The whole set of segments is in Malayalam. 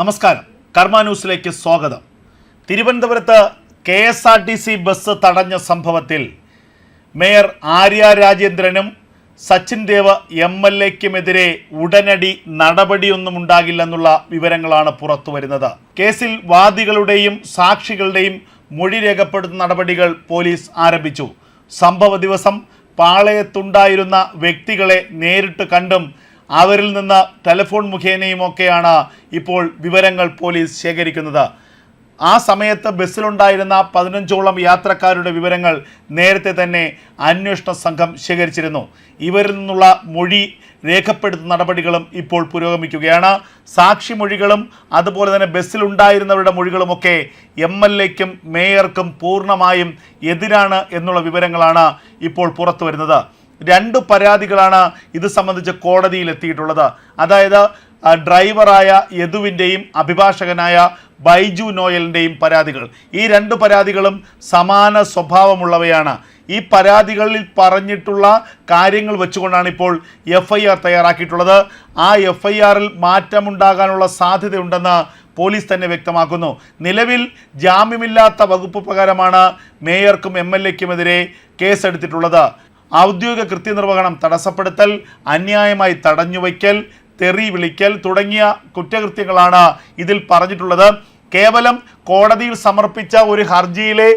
നമസ്കാരം. കർമ്മ ന്യൂസിലേക്ക് സ്വാഗതം. തിരുവനന്തപുരത്ത് K S R T C bus തടഞ്ഞ സംഭവത്തിൽ മേയർ ആര്യ രാജേന്ദ്രനും സച്ചിൻ ദേവ് എം എൽ എക്കുമെതിരെ ഉടനടി നടപടിയൊന്നും ഉണ്ടാകില്ലെന്നുള്ള വിവരങ്ങളാണ് പുറത്തു വരുന്നത്. കേസിൽ വാദികളുടെയും സാക്ഷികളുടെയും മൊഴി രേഖപ്പെടുത്തുന്ന നടപടികൾ പോലീസ് ആരംഭിച്ചു. സംഭവ ദിവസം പാളയത്തുണ്ടായിരുന്ന വ്യക്തികളെ നേരിട്ട് കണ്ടും അവരിൽ നിന്ന് ടെലിഫോൺ മുഖേനയും ഒക്കെയാണ് ഇപ്പോൾ വിവരങ്ങൾ പോലീസ് ശേഖരിക്കുന്നത്. ആ സമയത്ത് ബസ്സിലുണ്ടായിരുന്ന പതിനഞ്ചോളം യാത്രക്കാരുടെ വിവരങ്ങൾ നേരത്തെ തന്നെ അന്വേഷണ സംഘം ശേഖരിച്ചിരുന്നു. ഇവരിൽ നിന്നുള്ള മൊഴി രേഖപ്പെടുത്തുന്ന നടപടികളും ഇപ്പോൾ പുരോഗമിക്കുകയാണ്. സാക്ഷിമൊഴികളും അതുപോലെ തന്നെ ബസ്സിലുണ്ടായിരുന്നവരുടെ മൊഴികളുമൊക്കെ എം എൽ എക്കും മേയർക്കും പൂർണമായും എതിരാണ് എന്നുള്ള വിവരങ്ങളാണ് ഇപ്പോൾ പുറത്തു വരുന്നത് രണ്ട് പരാതികളാണ് ഇത് സംബന്ധിച്ച് കോടതിയിൽ എത്തിയിട്ടുള്ളത്. അതായത് ഡ്രൈവറായ യദുവിന്റെയും അഭിഭാഷകനായ ബൈജു നോയലിന്റെയും പരാതികൾ. ഈ രണ്ട് പരാതികളും സമാന സ്വഭാവമുള്ളവയാണ്. ഈ പരാതികളിൽ പറഞ്ഞിട്ടുള്ള കാര്യങ്ങൾ വെച്ചുകൊണ്ടാണ് ഇപ്പോൾ എഫ് ഐ ആർ തയ്യാറാക്കിയിട്ടുള്ളത്. ആ എഫ് ഐ ആറിൽ മാറ്റമുണ്ടാകാനുള്ള സാധ്യതയുണ്ടെന്ന് പോലീസ് തന്നെ വ്യക്തമാക്കുന്നു. നിലവിൽ ജാമ്യമില്ലാത്ത വകുപ്പ് പ്രകാരമാണ് മേയർക്കും എം എൽ എക്കുമെതിരെ കേസെടുത്തിട്ടുള്ളത്. ഔദ്യോഗിക കൃത്യനിർവഹണം തടസ്സപ്പെടുത്തൽ അന്യായമായി തടഞ്ഞുവയ്ക്കൽ തെറി വിളിക്കൽ തുടങ്ങിയ കുറ്റകൃത്യങ്ങളാണ് ഇതിൽ പറഞ്ഞിട്ടുള്ളത്. കേവലം കോടതിയിൽ സമർപ്പിച്ച ഒരു ഹർജിയിലെ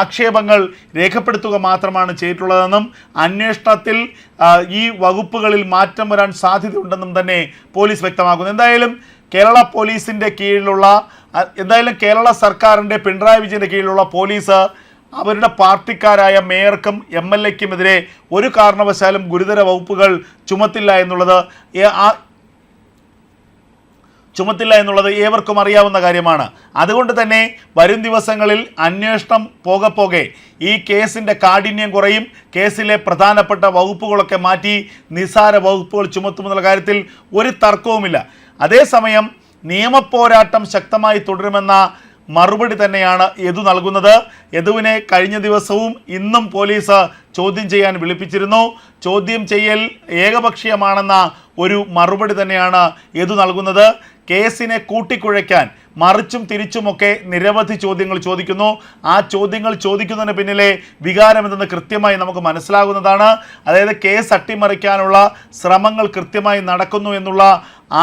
ആക്ഷേപങ്ങൾ രേഖപ്പെടുത്തുക മാത്രമാണ് ചെയ്തിട്ടുള്ളതെന്നും അന്വേഷണത്തിൽ ഈ വകുപ്പുകളിൽ മാറ്റം വരാൻ സാധ്യതയുണ്ടെന്നും തന്നെ പോലീസ് വ്യക്തമാക്കുന്നു. എന്തായാലും കേരള പോലീസിന്റെ കീഴിലുള്ള എന്തായാലും കേരള സർക്കാരിന്റെ പിണറായി വിജയന്റെ കീഴിലുള്ള പോലീസ് അവരുടെ പാർട്ടിക്കാരായ മേയർക്കും എം എൽ എക്കുമെതിരെ ഒരു കാരണവശാലും ഗുരുതര വകുപ്പുകൾ ചുമത്തില്ല എന്നുള്ളത് ചുമത്തില്ല എന്നുള്ളത് ഏവർക്കും അറിയാവുന്ന കാര്യമാണ്. അതുകൊണ്ട് തന്നെ വരും ദിവസങ്ങളിൽ അന്വേഷണം പോകെ പോകെ ഈ കേസിന്റെ കാഠിന്യം കുറയും. കേസിലെ പ്രധാനപ്പെട്ട വകുപ്പുകളൊക്കെ മാറ്റി നിസാര വകുപ്പുകൾ ചുമത്തുമെന്നുള്ള കാര്യത്തിൽ ഒരു തർക്കവുമില്ല. അതേസമയം നിയമപോരാട്ടം ശക്തമായി തുടരുമെന്ന മറുപടി തന്നെയാണ് യദു നൽകുന്നത്. യദുവിനെ കഴിഞ്ഞ ദിവസവും ഇന്നും പോലീസ് ചോദ്യം ചെയ്യാൻ വിളിപ്പിച്ചിരുന്നു. ചോദ്യം ചെയ്യൽ ഏകപക്ഷീയമാണെന്ന ഒരു മറുപടി തന്നെയാണ് യദു നൽകുന്നത്. കേസിനെ കൂട്ടിക്കുഴയ്ക്കാൻ മറിച്ചും തിരിച്ചുമൊക്കെ നിരവധി ചോദ്യങ്ങൾ ചോദിക്കുന്നു. ആ ചോദ്യങ്ങൾ ചോദിക്കുന്നതിന് പിന്നിലെ വികാരം എന്തെന്ന് കൃത്യമായി നമുക്ക് മനസ്സിലാകുന്നതാണ്. അതായത് കേസ് അട്ടിമറിക്കാനുള്ള ശ്രമങ്ങൾ കൃത്യമായി നടക്കുന്നു എന്നുള്ള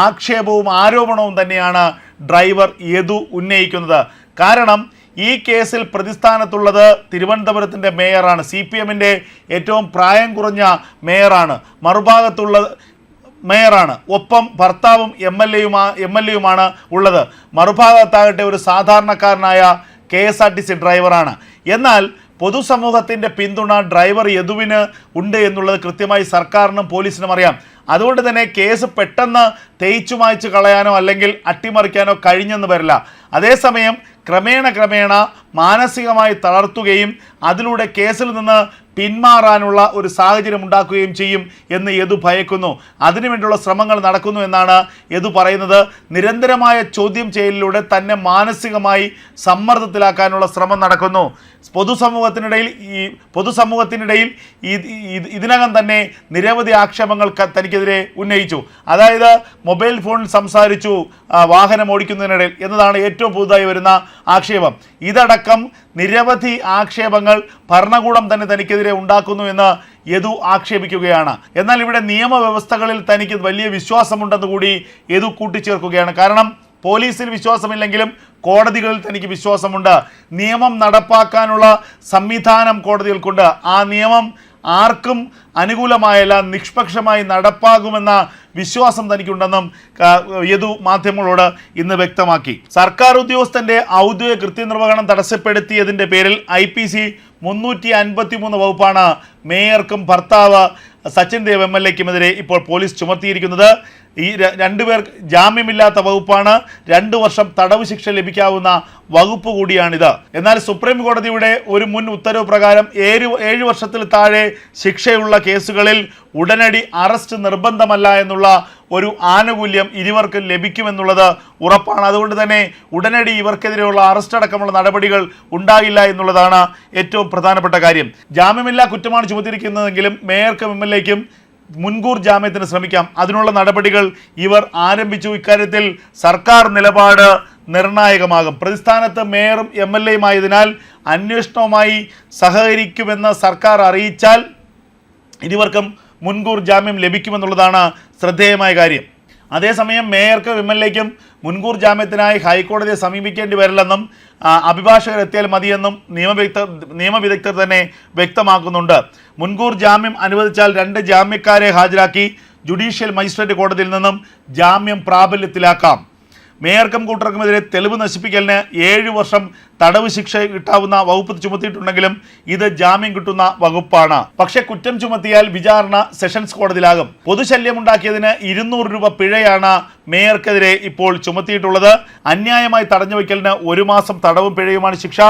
ആക്ഷേപവും ആരോപണവും തന്നെയാണ് ഡ്രൈവർ യദു ഉന്നയിക്കുന്നത്. കാരണം ഈ കേസിൽ പ്രതിസ്ഥാനത്തുള്ളത് തിരുവനന്തപുരത്തിന്റെ മേയറാണ്. സി പി എമ്മിന്റെ ഏറ്റവും പ്രായം കുറഞ്ഞ മേയറാണ്. മറുഭാഗത്തുള്ള മേയറാണ്. ഒപ്പം ഭർത്താവും എം എൽ എയുമാ എം എൽ എയുമാണ് ഉള്ളത്. മറുഭാഗത്താകട്ടെ ഒരു സാധാരണക്കാരനായ K S R T C ഡ്രൈവറാണ്. എന്നാൽ പൊതുസമൂഹത്തിന്റെ പിന്തുണ ഡ്രൈവർ യദുവിന് ഉണ്ട് എന്നുള്ളത് കൃത്യമായി സർക്കാരിനും പോലീസിനും അറിയാം. അതുകൊണ്ട് തന്നെ കേസ് പെട്ടെന്ന് തേച്ചു മായ്ച്ചു കളയാനോ അല്ലെങ്കിൽ അട്ടിമറിക്കാനോ കഴിഞ്ഞെന്ന് വരില്ല. അതേസമയം ക്രമേണ ക്രമേണ മാനസികമായി തളർത്തുകയും അതിലൂടെ കേസിൽ നിന്ന് പിന്മാറാനുള്ള ഒരു സാഹചര്യം ഉണ്ടാക്കുകയും ചെയ്യും എന്ന് യദു ഭയക്കുന്നു. അതിനുവേണ്ടിയുള്ള ശ്രമങ്ങൾ നടക്കുന്നു എന്നാണ് യദു പറയുന്നത്. നിരന്തരമായ ചോദ്യം ചെയ്യലിലൂടെ തന്നെ മാനസികമായി സമ്മർദ്ദത്തിലാക്കാനുള്ള ശ്രമം നടക്കുന്നു. പൊതുസമൂഹത്തിനിടയിൽ ഈ പൊതുസമൂഹത്തിനിടയിൽ ഇതിനകം തന്നെ നിരവധി ആക്ഷേപങ്ങൾ തനിക്കെതിരെ ഉന്നയിച്ചു. അതായത് മൊബൈൽ ഫോൺ സംസാരിച്ചു വാഹനം ഓടിക്കുന്നതിനിടയിൽ എന്നതാണ് ഏറ്റവും പുതുതായി വരുന്ന ആക്ഷേപം. ഇതടക്കം നിരവധി ആക്ഷേപങ്ങൾ ഭരണകൂടം തന്നെ തനിക്കെതിരെ ഉണ്ടാക്കുന്നു എന്ന് യദു ആക്ഷേപിക്കുകയാണ്. എന്നാൽ ഇവിടെ നിയമവ്യവസ്ഥകളിൽ തനിക്ക് വലിയ വിശ്വാസമുണ്ടെന്ന് കൂടി യദു കൂട്ടിച്ചേർക്കുകയാണ്. കാരണം പോലീസിൽ വിശ്വാസമില്ലെങ്കിലും കോടതികളിൽ തനിക്ക് വിശ്വാസമുണ്ട്. നിയമം നടപ്പാക്കാനുള്ള സംവിധാനം കോടതികൾക്കുണ്ട്. ആ നിയമം ആർക്കും അനുകൂലമായല്ല നിഷ്പക്ഷമായി നടപ്പാകുമെന്ന വിശ്വാസം തനിക്കുണ്ടെന്നും യദു മാധ്യമങ്ങളോട് ഇന്ന് വ്യക്തമാക്കി. സർക്കാർ ഉദ്യോഗസ്ഥന്റെ ഔദ്യോഗിക കൃത്യനിർവഹണം തടസ്സപ്പെടുത്തിയതിന്റെ പേരിൽ ഐ പി സി മുന്നൂറ്റി അൻപത്തി മൂന്ന് വകുപ്പാണ് മേയർക്കും ഭർത്താവ് സച്ചിൻ ദേവ് എം എൽ എക്കുമെതിരെ ഇപ്പോൾ പോലീസ് ചുമത്തിയിരിക്കുന്നത്. ഈ രണ്ടുപേർ ജാമ്യമില്ലാത്ത വകുപ്പാണ്. രണ്ടു വർഷം തടവ് ശിക്ഷ ലഭിക്കാവുന്ന വകുപ്പ് കൂടിയാണിത്. എന്നാൽ സുപ്രീം കോടതിയുടെ ഒരു മുൻ ഉത്തരവ് പ്രകാരം ഏഴ് ഏഴ് വർഷത്തിൽ താഴെ ശിക്ഷയുള്ള കേസുകളിൽ ഉടനടി അറസ്റ്റ് നിർബന്ധമല്ല എന്നുള്ള ഒരു ആനുകൂല്യം ഇരുവർക്കും ലഭിക്കുമെന്നുള്ളത് ഉറപ്പാണ്. അതുകൊണ്ട് തന്നെ ഉടനടി ഇവർക്കെതിരെയുള്ള അറസ്റ്റ് അടക്കമുള്ള നടപടികൾ ഉണ്ടാകില്ല എന്നുള്ളതാണ് ഏറ്റവും പ്രധാനപ്പെട്ട കാര്യം. ജാമ്യമില്ലാ കുറ്റമാണ് ചുമത്തിയിരിക്കുന്നതെങ്കിലും മേയർക്കും എം എൽ എക്കും മുൻകൂർ ജാമ്യത്തിന് ശ്രമിക്കാം. അതിനുള്ള നടപടികൾ ഇവർ ആരംഭിച്ചു. ഇക്കാര്യത്തിൽ സർക്കാർ നിലപാട് നിർണായകമാകും. പ്രതിസ്ഥാനത്ത് മേയറും എം എൽ എയും ആയതിനാൽ അന്വേഷണവുമായി സഹകരിക്കുമെന്ന് സർക്കാർ അറിയിച്ചാൽ ഇരുവർക്കും മുൻകൂർ ജാമ്യം ലഭിക്കുമെന്നുള്ളതാണ് ശ്രദ്ധേയമായ കാര്യം. അതേസമയം മേയർക്ക് എക്കും മുൻകൂർ ജാമ്യത്തിനായി ഹൈക്കോടതിയെ സമീപിക്കേണ്ടി വരില്ലെന്നും അഭിഭാഷകർ എത്തിയാൽ മതിയെന്നും നിയമവിദഗ്ധ നിയമവിദഗ്ധർ തന്നെ വ്യക്തമാക്കുന്നുണ്ട്. മുൻകൂർ ജാമ്യം അനുവദിച്ചാൽ രണ്ട് ജാമ്യക്കാരെ ഹാജരാക്കി ജുഡീഷ്യൽ മജിസ്ട്രേറ്റ് കോടതിയിൽ നിന്നും ജാമ്യം പ്രാബല്യത്തിലാക്കാം. മേയർക്കും കൂട്ടർക്കുമെതിരെ തെളിവ് നശിപ്പിക്കലിന് ഏഴ് വർഷം തടവ് ശിക്ഷ കിട്ടാവുന്ന വകുപ്പ് ചുമത്തിയിട്ടുണ്ടെങ്കിലും ഇത് ജാമ്യം കിട്ടുന്ന വകുപ്പാണ്. പക്ഷെ കുറ്റം ചുമത്തിയാൽ വിചാരണ സെഷൻസ് കോടതിയിലാകും. പൊതുശല്യമുണ്ടാക്കിയതിന് ഇരുന്നൂറ് രൂപ പിഴയാണ് മേയർക്കെതിരെ ഇപ്പോൾ ചുമത്തിയിട്ടുള്ളത്. അന്യായമായി തടഞ്ഞു വയ്ക്കലിന് ഒരു മാസം തടവും പിഴയുമാണ് ശിക്ഷ.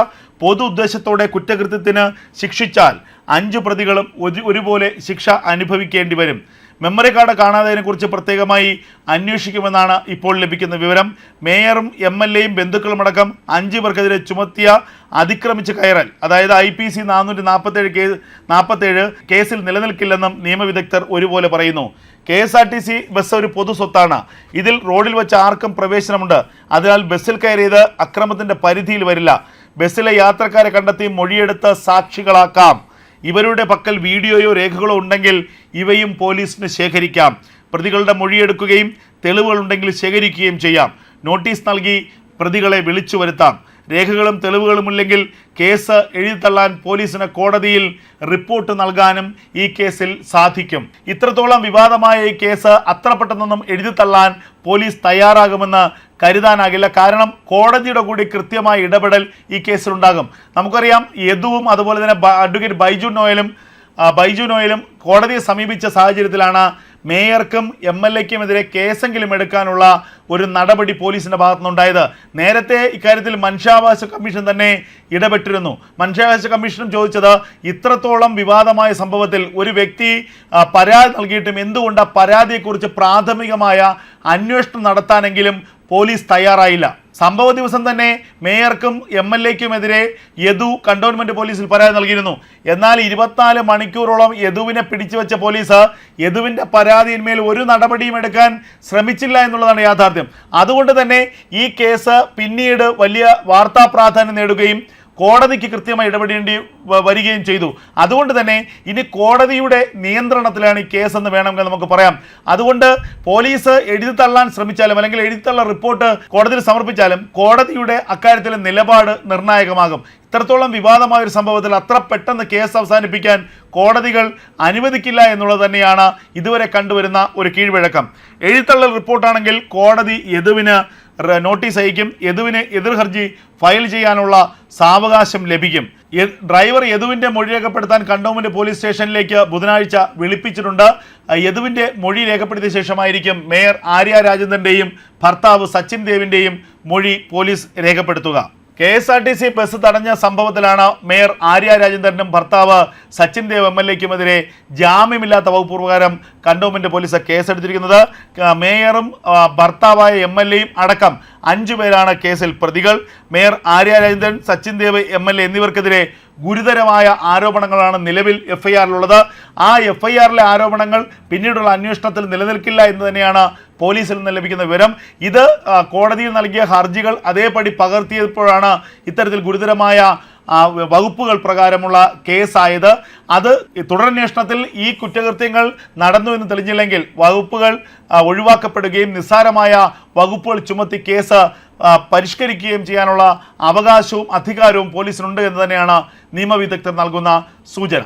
പൊതു ഉദ്ദേശത്തോടെ കുറ്റകൃത്യത്തിന് ശിക്ഷിച്ചാൽ അഞ്ചു പ്രതികളും ഒരുപോലെ ശിക്ഷ അനുഭവിക്കേണ്ടി വരും. മെമ്മറി കാർഡ് കാണാത്തതിനെക്കുറിച്ച് പ്രത്യേകമായി അന്വേഷിക്കുമെന്നാണ് ഇപ്പോൾ ലഭിക്കുന്ന വിവരം. മേയറും എം എൽ എയും ബന്ധുക്കളുമടക്കം അഞ്ച് പേർക്കെതിരെ ചുമത്തിയ അതിക്രമിച്ച് കയറൽ. അതായത് ഐ പി സി നാനൂറ്റി നാൽപ്പത്തേഴ് കേസ് നാൽപ്പത്തേഴ് കേസിൽ നിലനിൽക്കില്ലെന്നും നിയമവിദഗ്ധർ ഒരുപോലെ പറയുന്നു. K S R T C bus ഒരു പൊതു സ്വത്താണ്. ഇതിൽ റോഡിൽ വെച്ച് ആർക്കും പ്രവേശനമുണ്ട്. അതിനാൽ ബസ്സിൽ കയറിയത് അക്രമത്തിന്റെ പരിധിയിൽ വരില്ല. ബസ്സിലെ യാത്രക്കാരെ കണ്ടെത്തി മൊഴിയെടുത്ത് സാക്ഷികളാക്കാം. ഇവരുടെ പക്കൽ വീഡിയോയോ രേഖകളോ ഉണ്ടെങ്കിൽ ഇവയും പോലീസിന് ശേഖരിക്കാം. പ്രതികളുടെ മൊഴിയെടുക്കുകയും തെളിവുകളുണ്ടെങ്കിൽ ശേഖരിക്കുകയും ചെയ്യാം. നോട്ടീസ് നൽകി പ്രതികളെ വിളിച്ചു വരുത്താം. രേഖകളും തെളിവുകളുമില്ലെങ്കിൽ കേസ് എഴുതിത്തള്ളാൻ പോലീസിന് കോടതിയിൽ റിപ്പോർട്ട് നൽകാനും ഈ കേസിൽ സാധിക്കും. ഇത്രത്തോളം വിവാദമായ ഈ കേസ് അത്ര പെട്ടെന്നൊന്നും എഴുതിത്തള്ളാൻ പോലീസ് തയ്യാറാകുമെന്ന് കരുതാനാകില്ല. കാരണം കോടതിയുടെ കൂടി കൃത്യമായ ഇടപെടൽ ഈ കേസിലുണ്ടാകും. നമുക്കറിയാം യദുവും അതുപോലെ തന്നെ അഡ്വക്കേറ്റ് ബൈജു നോയലും ബൈജു നോയലും കോടതിയെ സമീപിച്ച സാഹചര്യത്തിലാണ് മേയർക്കും എം എൽ എക്കുമെതിരെ കേസെങ്കിലും എടുക്കാനുള്ള ഒരു നടപടി പോലീസിന്റെ ഭാഗത്തുനിന്നുണ്ടായത്. നേരത്തെ ഇക്കാര്യത്തിൽ മനുഷ്യാവകാശ കമ്മീഷൻ തന്നെ ഇടപെട്ടിരുന്നു. മനുഷ്യാവകാശ കമ്മീഷനും ചോദിച്ചത് ഇത്രത്തോളം വിവാദമായ സംഭവത്തിൽ ഒരു വ്യക്തി പരാതി നൽകിയിട്ടും എന്തുകൊണ്ട് പരാതിയെക്കുറിച്ച് പ്രാഥമികമായ അന്വേഷണം നടത്താനെങ്കിലും പോലീസ് തയ്യാറായില്ല? സംഭവ ദിവസം തന്നെ മേയർക്കും എം എൽ എക്കുമെതിരെ യദു കണ്ടോൺമെന്റ് പോലീസിൽ പരാതി നൽകിയിരുന്നു. എന്നാൽ ഇരുപത്തിനാല് മണിക്കൂറോളം യദുവിനെ പിടിച്ചുവെച്ച പോലീസ് യദുവിന്റെ പരാതിയിന്മേൽ ഒരു നടപടിയും എടുക്കാൻ ശ്രമിച്ചില്ല എന്നുള്ളതാണ് യാഥാർത്ഥ്യം. അതുകൊണ്ട് തന്നെ ഈ കേസ് പിന്നീട് വലിയ വാർത്താ പ്രാധാന്യം നേടുകയും കോടതിക്ക് കൃത്യമായി ഇടപെടേണ്ടി വരികയും ചെയ്തു. അതുകൊണ്ട് തന്നെ ഇനി കോടതിയുടെ നിയന്ത്രണത്തിലാണ് ഈ കേസ് എന്ന് വേണമെങ്കിൽ നമുക്ക് പറയാം. അതുകൊണ്ട് പോലീസ് എഴുതി തള്ളാൻ ശ്രമിച്ചാലും അല്ലെങ്കിൽ എഴുതി തള്ള റിപ്പോർട്ട് കോടതിയിൽ സമർപ്പിച്ചാലും കോടതിയുടെ അക്കാര്യത്തിലെ നിലപാട് നിർണായകമാകും. ഇത്രത്തോളം വിവാദമായ ഒരു സംഭവത്തിൽ അത്ര പെട്ടെന്ന് കേസ് അവസാനിപ്പിക്കാൻ കോടതികൾ അനുവദിക്കില്ല എന്നുള്ളത് തന്നെയാണ് ഇതുവരെ കണ്ടുവരുന്ന ഒരു കീഴ്വഴക്കം. എഴുതിത്തള്ളൽ റിപ്പോർട്ടാണെങ്കിൽ കോടതി യദുവിന് നോട്ടീസ് അയക്കും. യദുവിന് എതിർ ഹർജി ഫയൽ ചെയ്യാനുള്ള സാവകാശം ലഭിക്കും. ഡ്രൈവർ യദുവിന്റെ മൊഴി രേഖപ്പെടുത്താൻ കണ്ടോമിന്റെ പോലീസ് സ്റ്റേഷനിലേക്ക് ബുധനാഴ്ച വിളിപ്പിച്ചിട്ടുണ്ട്. യദുവിന്റെ മൊഴി രേഖപ്പെടുത്തിയ ശേഷമായിരിക്കും മേയർ ആര്യ രാജേന്ദ്രന്റെയും ഭർത്താവ് സച്ചിൻ ദേവിന്റെയും മൊഴി പോലീസ് രേഖപ്പെടുത്തുക. K S R T C bus തടഞ്ഞ സംഭവത്തിലാണ് മേയർ ആര്യ രാജേന്ദ്രനും ഭർത്താവ് സച്ചിൻ ദേവ് എം എൽ എക്കുമെതിരെ ജാമ്യമില്ലാത്ത വകുപ്പ് പ്രകാരം കണ്ടോൺമെന്റ് പോലീസ് കേസെടുത്തിരിക്കുന്നത്. മേയറും ഭർത്താവായ എം എൽ എയും അടക്കം അഞ്ചു പേരാണ് കേസിൽ പ്രതികൾ. Mayor Arya Rajendran Sachin Dev M L A എന്നിവർക്കെതിരെ ഗുരുതരമായ ആരോപണങ്ങളാണ് നിലവിൽ എഫ് ഐ ആറിലുള്ളത് ആ എഫ് ഐ ആറിലെ ആരോപണങ്ങൾ പിന്നീടുള്ള അന്വേഷണത്തിൽ നിലനിൽക്കില്ല എന്ന് തന്നെയാണ് പോലീസിൽ നിന്ന് ലഭിക്കുന്ന വിവരം. ഇത് കോടതിയിൽ നൽകിയ ഹർജികൾ അതേപടി പകർത്തിയപ്പോഴാണ് ഇത്തരത്തിൽ ഗുരുതരമായ വകുപ്പുകൾ പ്രകാരമുള്ള കേസായത്. അത് തുടരന്വേഷണത്തിൽ ഈ കുറ്റകൃത്യങ്ങൾ നടന്നു എന്ന് തെളിഞ്ഞില്ലെങ്കിൽ വകുപ്പുകൾ ഒഴിവാക്കപ്പെടുകയും നിസ്സാരമായ വകുപ്പുകൾ ചുമത്തി കേസ് പരിഷ്കരിക്കുകയും ചെയ്യാനുള്ള അവകാശവും അധികാരവും പോലീസിനുണ്ട് എന്ന് തന്നെയാണ് നിയമവിദഗ്ധർ നൽകുന്ന സൂചന.